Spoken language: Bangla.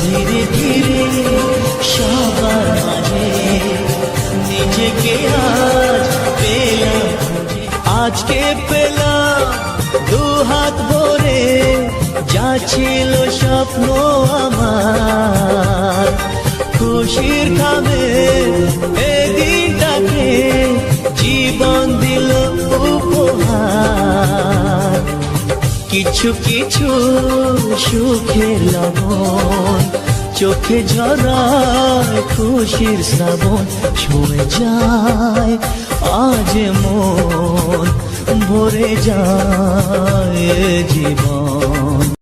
ধীরে ধীরে সবার নিজেকে আজ পেলাম। আজকে পেলাম দু হাত ভরে, যা ছিল স্বপ্ন আমার। খুশির খামে এদিনটাকে জীবন দিল উপহার। কিছু কিছু সুখে লবণ, চোখে ঝরায় খুশির শ্রাবণ ছুঁয়ে যায় আজ মন, ভরে যায় জীবন।